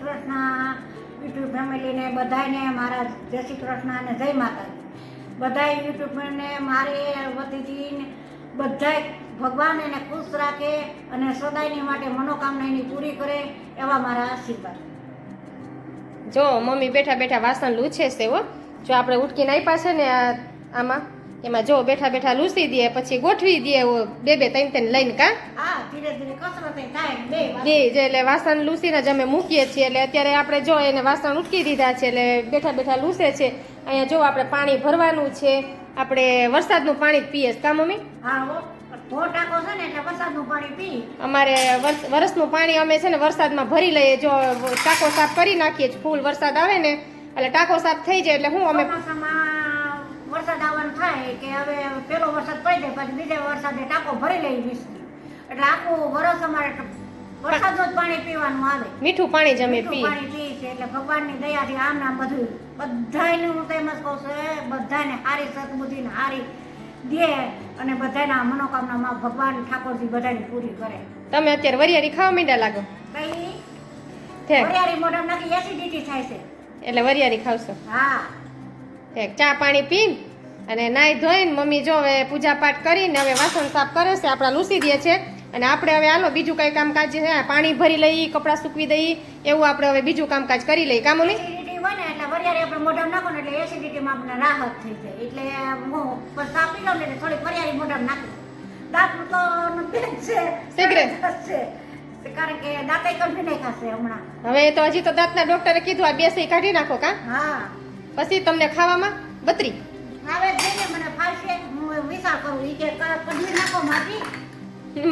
Krishna YouTube ફેમિલીને બધાને મારા જય શ્રી કૃષ્ણ અને જય માતાજી. બધાય યુટ્યુબને મારે વતીથી બધા ભગવાન એને ખુશ રાખે અને સદાયની માટે મનોકામના એની પૂરી કરે એવા મારા આશીર્વાદ. જો, મમ્મી બેઠા બેઠા વાસણ લૂછે છે હો. જો આપણે ઉટકીને આપ્યા છે ને આમાં. એમાં જો બેઠા બેઠા લૂસી દે પછી ગોઠવી દે બે બે ત્રણ ત્રણ લઈને કા? બે જે એટલે વાસણ લૂસીને જ અમે મૂકીએ છીએ એટલે અત્યારે આપણે જો એને વાસણ ઉટકી દીધા છે એટલે બેઠા બેઠા લૂસે છે. અહીંયા જો આપણે પાણી ભરવાનું છે આપણે વરસાદનું પાણી જ પીએ કા મમ્મી? હા અમારે વરસ- વરસનું પાણી અમે છે ને વરસાદમાં ભરી લઈએ જો ટાંકો સાફ કરી નાખીએ. ફૂલ વરસાદ આવે ને એટલે ટાંકો સાફ થઈ જાય એટલે હું અમે વરસાદ આવવાનો થાય કે હવે પેલો વરસાદ પડી જાય પછી બીજા વરસાદે ટાંકો ભરી લઈ વીસની. એટલે આખું વરસ અમારે વરસાદનું જ પાણી પીવાનું આવે. મીઠું પાણી જમે પી પાણી પીએ છે એટલે ભગવાનની દયાથી આમ નામ બધું. બધાને હું તો એમ જ કહું છું બધાને હારી સદબુદ્ધિને હારી દે અને બધાના મનોકામનામાં ભગવાન ઠાકોરજી બધાની પૂરી કરે. તમે અત્યારે વરિયારી ખાવા માંડ્યા લાગો? કઈ? વરિયારી મોઢામાં નાખી એસિડિટી થાય છે. એટલે વરિયાળી ખાવશો. હા. ચા પાણી પીને? અને નાહી ધોઈને મમ્મી જો હવે પૂજા પાઠ કરીને હવે વાસણ સાફ કરે છે આપણા લૂસી દે છે. અને આપણે હવે હાલો બીજું કઈ કામકાજ છે પાણી ભરી લઈ કપડાં સૂકવી દઈ એવું આપણે હવે બીજું કામકાજ કરી લઈએ. કા મમ્મી? એસિડિટી હોય ને એટલે વરિયાળી આપણે મોઢામાં નાખો ને એટલે એસિડિટીમાં આપણે રાહત થઈ જાય. એટલે હું પછી સાપ પી લઉં ને એટલે થોડીક વરિયાળી મોઢામાં નાખી દાંત તો છે કારણ કે દાંતે હમણાં. હવે તો હજી તો દાંતના ડોક્ટરે કીધું આ બેસી કાઢી નાખો કા? હા. પછી તમને ખાવામાં બત્રી. આવે જ નહીં ને મને ફાવશે. હું વિચાર કરું ઈ કે કઢી નાખો માથી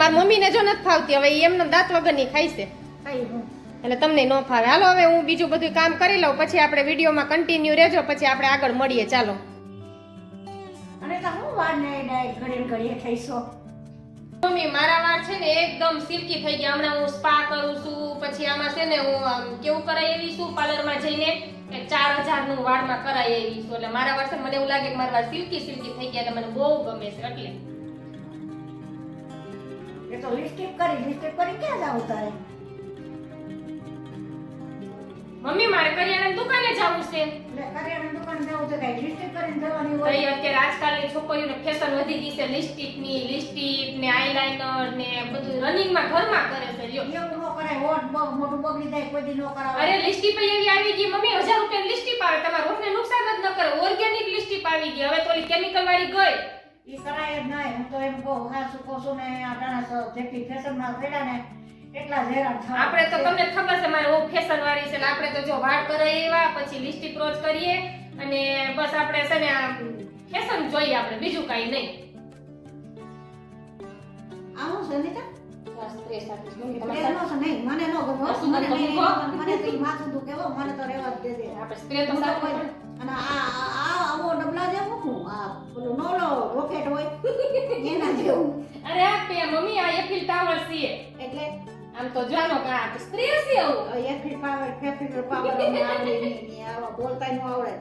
મારી મમ્મીને જો નથી ફાવતી હવે એમને દાંત વગરની ખાય છે. એટલે તમને ન ફાવે. હાલો હવે હું બીજું બધું કામ કરી લઉં પછી આપણે વિડીયોમાં કન્ટિન્યુ રહેજો પછી આપણે આગળ મળીએ. ચાલો. અને તો હું વાર ને ઘડીએ ઘડીએ થઈશો મમ્મી મારા વાળ છે ને એકદમ સિલ્કી થઈ ગયા. હમણાં હું સ્પા કરું છું પછી આમાં છે ને હું કેવું કરાય એવી છું પાર્લરમાં જઈને? નું વાળમાં કરાય એવી છું. એટલે મારા વર્ષે મને એવું લાગે કે મારા વાળ સિલ્કી સિલ્કી થઈ ગયા એટલે મને બહુ ગમે છે એટલે. એ તો લિપસ્ટિક કરી લિપસ્ટિક કરી ક્યાં જાવ તારે? મમ્મી મારે કરિયાણાની દુકાને જવું છે. એટલે કરિયાણાની દુકાન જવું છે કઈ લિપસ્ટિક કરીને જવાની હોય? તો અત્યારે આજકાલની છોકરીઓને ફેશન વધી ગઈ છે લિપસ્ટિકની લિપસ્ટિક ને આઈલાઇનર ને બધું રનિંગમાં ઘરમાં કરે છે લ્યો કરાય ઓટ મોટું બગડી જાય કોઈ દી નો કરાવે. અરે લિસ્ટી પર એવી આવી ગઈ મમ્મી હજાર રૂપિયા લિસ્ટી આવે તમારા હોઠને નુકસાન જ ન કરે ઓર્ગેનિક લિસ્ટી આવી ગઈ હવે તો ઓલી કેમિકલ વાળી ગઈ ઈ કરાય જ નહીં હું તો એમ કહું હા શું કહું છું ને આ ટાણા જેટલી ફેશનમાં પડ્યા ને એટલા હેરાન થવા આપણે તો તમને ખબર છે મારે ઓ ફેશન વાળી છે એટલે આપણે તો જો વાળ કરાય એવા પછી લિસ્ટિક રોજ કરીએ અને બસ આપણે છે ને આ ફેશન જોઈએ આપણે બીજું કાંઈ નહીં. આવું છે આમ તો જાનો કે આ છે આવું એફિલ પાવર ફેફિલ પાવર આવડે બોલતા નું આવડે.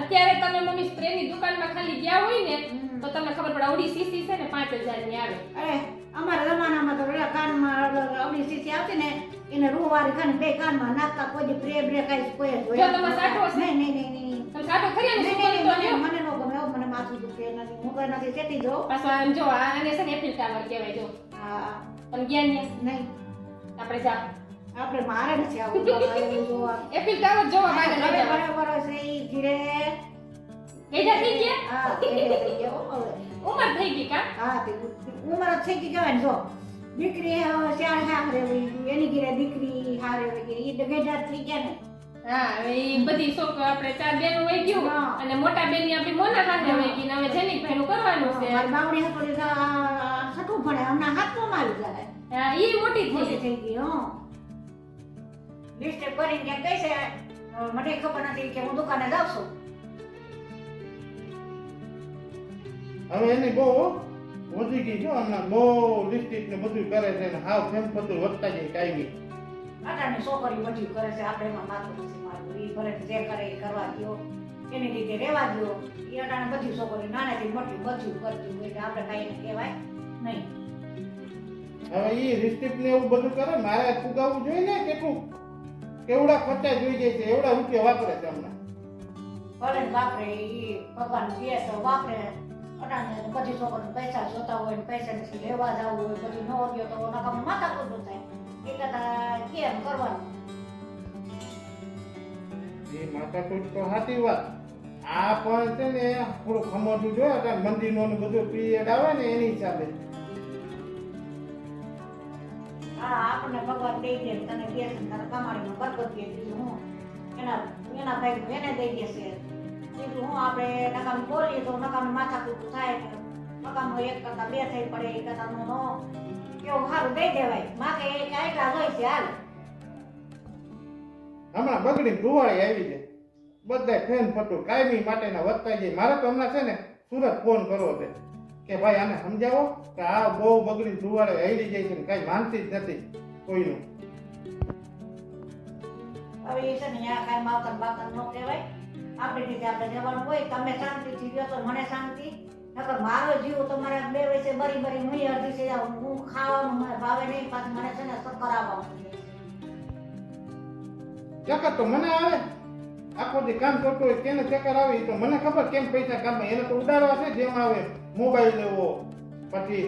અત્યારે તમે મમ્મી સ્પ્રે ની દુકાનમાં ખાલી ગયા હોય ને તો તમને ખબર પડે અવડી સીસી છે ને પાંચ હજારની આવે. અરે અમારા જમાનામાં તો પેલા કાનમાં અવળી સીસી આવતી ને એને રૂવારી ખાને બે કાનમાં નાખતા કોઈ દી બ્રે કાંઈ કોઈ જ તમારે સાટો? નહીં નહીં નહીં નહીં તમે ખરી ને શું નહીં, મને નો ગમે મને માથું દુખે નથી હું પાછો આમ જો આને છે ને એફિલ ટાવર કહેવાય જો. હા. તમે ગયા નહીં. આપણે જા. આપણે મારે નથી આવું એફિલ ટાવર જોવા. હવે જવા. બરાબર છે ઈ ધીરે. ગઈઢા થઈ ગયા? હા ધીરે થઈ ગયા હો થઈ ગઈ કા? હા તે ઉમર થઈ ગઈ કહેવાય જો. દીકરી ચાર હારે એની ઘરે દીકરી હારે વહી ગઈ ઈ ગેડા થઈ ગયા ને. હા બધી શોખ આપણે ચાર બેન હોય ગયું અને મોટા બેનની આપણી મોના હાથે હોય ગઈ ને હવે જેનિક ભાઈ નું કરવાનું છે. મારી બાવડી છઠ્ઠું ભણે હમણાં હાથમાં મારી જાય. હા ઈ મોટી થઈ મોટી ગઈ. થઈ ગઈ હો. લિસ્ટ કરીને ક્યાંક કહે છે મને ખબર નથી કે હું દુકાને જાઉં છું. હવે એની બહુ વધી ગઈ જો હમણાં બહુ લિપસ્ટિક ને બધું કરે છે ને હાવ ફેમ બધું વધતા જાય કાયમી આટાની છોકરી બધું કરે છે આપણે એમાં માથું નથી મારવું. એ ભલે જે કરે એ કરવા દ્યો એની રીતે રહેવા દ્યો એ અટાણે બધી છોકરી નાનાથી મોટી બધું કરતી હોય એટલે આપણે કાંઈ કહેવાય નહીં. હવે એ લિપસ્ટિક ને એવું બધું કરે મારે ફુગાવવું જોઈએ ને કેટલું? કેવડા ખર્ચા જોઈ જાય છે એવડા રૂપિયા વાપરે છે હમણાં. ભલે વાપરે એ ભગવાન કહે તો વાપરે. અટાણે બધી છોકરીને પૈસા જોતા હોય ને પૈસા નથી લેવા જવું હોય બધું ન ગયો તો નકામ માથા કૂટું થાય. એ કરતા કેમ કરવાનું? એ માથાકૂટ તો સાચી વાત. આ પણ છે ને થોડું ખમોટું જોયો મંદિરનો બધું પીરિયડ આવે ને એની હિસાબે. આપણને ભગવાન દઈ દે, તને દે છે, તારા તને કમાણીમાં બરકત દે છે હું એના એના ભાઈ એને દઈ દેશે બીજું હું આપણે નકામ બોલીએ તો નકામ માથા કૂટું થાય ને નકામ એક કરતા બે થઈ પડે, એ કરતા નો નો કેવું સારું દઈ દેવાય. માગે એ આટલા હોય છે, હાલ. હમણાં બગડી ધુવાળી આવી છે. બધા ફેન પટું કાયમી માટેના વધતા જાય. મારે તો હમણાં છે ને, સુરત ફોન કરવો છે. કે ભાઈ આને સમજાવો કે આ બહુ બગડી ધુવાળે હેડી જાય છે કઈ માનતી જ નથી કોઈનું. હવે એ છે ને ત્યાં કાંઈ માવતર બાવતર ન કહેવાય. આપણી રીતે આપણે જવાનું હોય તમે શાંતિથી તો મને શાંતિ. નકર મારો જીવ તમારે બે વચ્ચે બરી બરી હું અડધી છે હું ખાવાનું મને ભાવે નહીં પાછું મને છે ને માંડે. ચક્કર તો મને આવે. આખો દી કામ કરતો હોય તેને ચક્કર આવે તો મને ખબર કેમ પૈસા કામ એને તો ઉડાડવા છે જેમ આવે, મોબાઈલ લેવો, પછી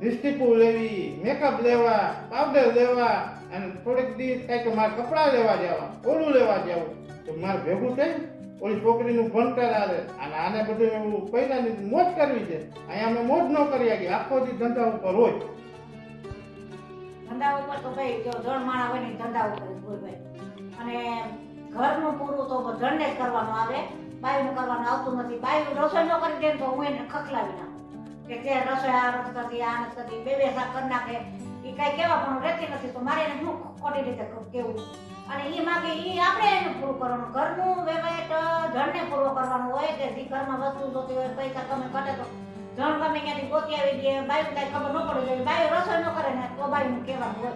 રિસ્ટીપુ લેવી મેકઅપ લેવા પાવડર લેવા, અને થોડીક દી થાય તો મારે કપડાં લેવા જવા, ઓલું લેવા જવું. તો મારે ભેગું થાય ઓલી છોકરીનું ભણતર આવે, અને આને બધું એવું પૈસાની મોજ કરવી છે. અહીંયા અમે મોજ ન કરી આગી આખો દી ધંધા ઉપર હોય. ધંધા ઉપર તો ભાઈ, જો જણ માણા હોય ને ધંધા ઉપર હોય ભાઈ. અને ઘરનું પૂરું તો જણને જ કરવાનું આવે. બાયનું કરવાનું આવતું નથી. બાયું રસોઈ ન કરી દે તો હું એને ખખલાવી નાખું. કે તે રસોઈ આ નથી કરતી આ નથી કરતી બે બે શાક કરી નાખે. એ કાંઈ કેવા પણ રહેતી નથી, તો મારે એને શું ખોટી રીતે કેવું? અને એ માગે એ આપણે એનું પૂરું કરવાનું. ઘરનું વ્યવહાર જણને પૂરો કરવાનું હોય કે જે ઘરમાં વસ્તુ જોતી હોય, પૈસા ગમે કટે તો જણ ગમે ક્યાંથી ગોતી આવી દે બાયું કાંઈ ખબર ન પડે બાયું રસોઈ ન કરે ને તો બાયું કહેવાનું હોય.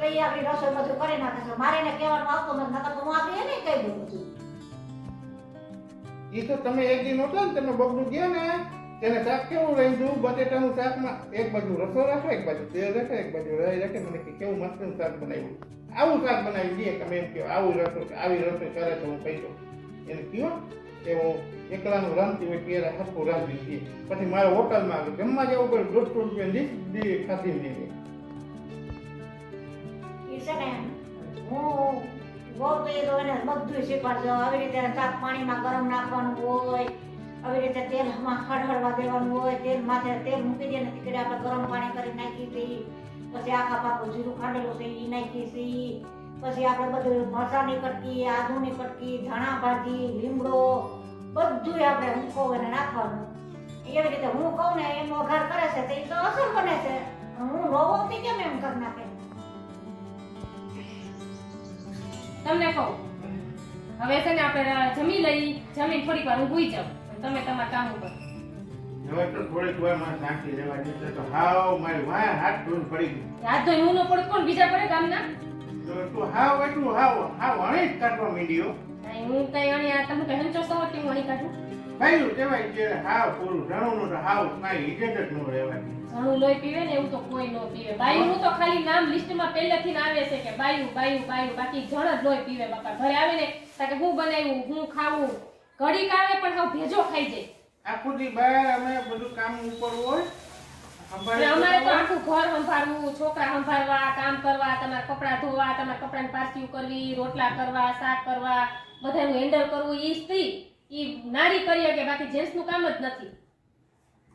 તો એ આપણી રસોઈ બધું કરી નાખે છે. મારે એને કહેવાનું આવતું નથી, નકર તો હું આપણી એને કહી દઉં છું એ તો તમે એક દિન નહોતો ને, તમે બગડું ગયા ને, તેને શાક કેવું દઉં બટેટાનું શાકમાં એક બાજુ રસો રાખે, એક બાજુ તેલ રાખે, એક બાજુ રાઈ રાખે, મને કે કેવું મસ્તનું શાક બનાવ્યું? આવું શાક બનાવી દઈએ તમે એમ કહો, આવું રસો આવી રસોઈ કરે તો હું કહી દઉં. એને કહો કે હું એકલાનું રાંધતી હોય ત્યારે હરખું રાંધી છીએ પછી મારે હોટલમાં જમવા જવું પડે દોઢસો રૂપિયા લીસ ખાધી નહીં એ છે હું બહુ તો એને બધું શીખવાડજો. આવી રીતે એને પાણીમાં ગરમ નાખવાનું હોય, આવી રીતે તેલમાં હળહળવા દેવાનું હોય, તેલ માથે તેલ મૂકી દે ને તીકડે આપણે ગરમ પાણી કરી નાખી હતી પછી આખા પાકું જીરું ખાંડેલું છે એ નાખી હતી પછી આપણે બધું મરચાની કટકી આદુની કટકી ધાણા ભાજી, લીમડો બધું આપણે કહું એને નાખવાનું. એવી રીતે હું કહું ને એમ વઘાર કરે છે તે તો અસર બને છે. હું રોવોથી કેમ એમ કરી નાખે? તમને કહું. હવે છે ને આપણે જમી લઈ જમીન થોડીક વાર હું જાવ. તમે તમારા કામ ઉપર. હવે તો થોડીક વારમાં નાખી લેવા જશે તો હાવ મારી વાય હાથ ધોઈને પડી ગયું હાથ ધોઈ હું ન પડે કોણ બીજા પડે ગામના? તો તું હાવ એટલું હાવ હાવ અણી જ કાઢવા માંડ્યો. હું કઈ અણી આ તમે કહે છો સવો કે અણી કાઢું? ભાઈ કહેવાય કે હાવ પૂરું જાણું તો હાવ કાંઈ જ ન રહેવાય ઘણું લોહી પીવે ને એવું તો કોઈ ન પીવે. બાયું હું તો ખાલી નામ લિસ્ટમાં પહેલેથી આવે છે કે બાયું બાયું બાયું બાકી જણ જ લોહી પીવે બાપા. ઘરે આવે ને તાકે હું બનાવ્યું હું ખાવું. ઘડીક આવે પણ હાવ ભેજો ખાઈ જાય. આખું દી બહાર અમે બધું કામ ઉપર હોય અમારે તો આખું ઘર સંભાળવું છોકરા સંભાળવા કામ કરવા તમારા કપડાં ધોવા તમારા કપડાની પારસીઓ કરવી રોટલા કરવા શાક કરવા બધાનું હેન્ડલ કરવું એ સ્ત્રી એ નારી કરી કે બાકી જેન્ટ્સનું કામ જ નથી.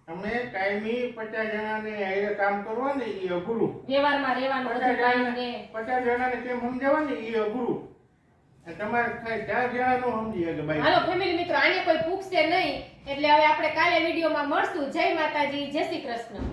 તમે કાયમી પચાસ જણાને હારે કામ કરવા ને એ અઘરું. વ્યવહારમાં રહેવાનું પચાસ જણાને પચાસ જણાને કેમ સમજાવવા ને એ અઘરું. તમારે થાય ચાર જણાનું સમજી શકે ભાઈ હાલો ફેમિલી મિત્રો આને કોઈ પૂછશે નહીં. એટલે હવે આપણે કાલે વિડીયોમાં મળશું. જય માતાજી જય શ્રી કૃષ્ણ.